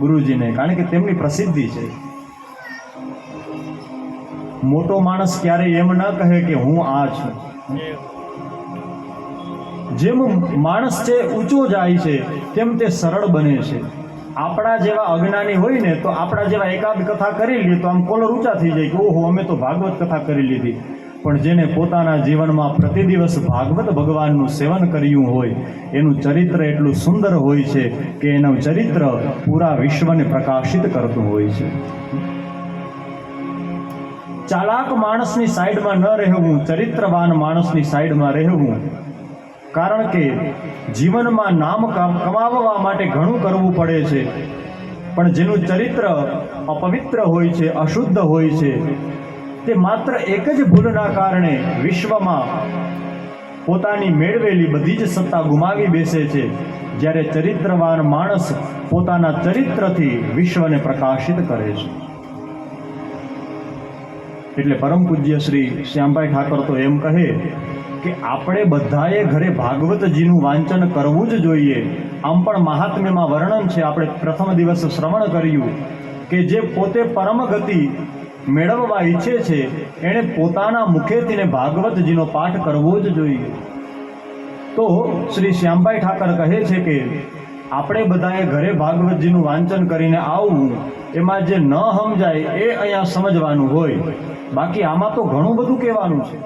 ગુરુજીને, કારણ કે તેમની પ્રસિદ્ધિ છે. મોટો માણસ ક્યારેય એમ ન કહે કે હું આ છું. જેમ માણસ છે, ઊંચો જાય છે, તેમ તે સરળ બને છે. આપણા જેવા અજ્ઞાની હોય ને, તો આપણા જેવા એકાદ કથા કરી લઈએ તો આમ કોલર ઊંચા થઈ જાય કે, ઓહો, અમે તો ભાગવત કથા કરી લીધી. પણ જેને પોતાના જીવનમાં પ્રતિદિવસ ભાગવત ભગવાનનું સેવન કર્યું હોય, એનું ચરિત્ર એટલું સુંદર હોય છે કે એનું ચરિત્ર પૂરા વિશ્વને પ્રકાશિત કરતું હોય છે. ચાલાક માણસની સાઈડમાં ન રહેવું, ચરિત્રવાન માણસની સાઈડમાં રહેવું, કારણ કે જીવનમાં નામ કમ- કમાવવા માટે ઘણું કરવું પડે છે. પણ જેનું ચરિત્ર અપવિત્ર હોય છે, અશુદ્ધ હોય છે તે માત્ર એક જ ભૂલના કારણે વિશ્વમાં પોતાની મેળવેલી બધી જ સત્તા ગુમાવી બેસે છે, જ્યારે ચરિત્રવાન માણસ પોતાના ચરિત્રથી વિશ્વને પ્રકાશિત કરે છે. એટલે પરમ પૂજ્ય શ્રી શ્યામભાઈ ઠાકર તો એમ કહે કે આપણે બધાએ ઘરે ભાગવતજીનું વાંચન કરવું જ જોઈએ. આમ પણ મહાત્મ્યમાં વર્ણન છે, આપણે પ્રથમ દિવસ શ્રવણ કર્યું કે જે પોતે પરમ ગતિ મેળવવા ઈચ્છે છે, એણે પોતાના મુખેથી ભાગવતજીનો પાઠ કરવો જ જોઈએ. તો શ્રી શ્યામભાઈ ઠાકર કહે છે કે, આપણે બધાએ ઘરે ભાગવતજીનું વાંચન કરીને આવવું, એમાં જે ન સમજાય એ અહીંયા સમજવાનું હોય. બાકી આમાં તો ઘણું બધું કહેવાનું છે.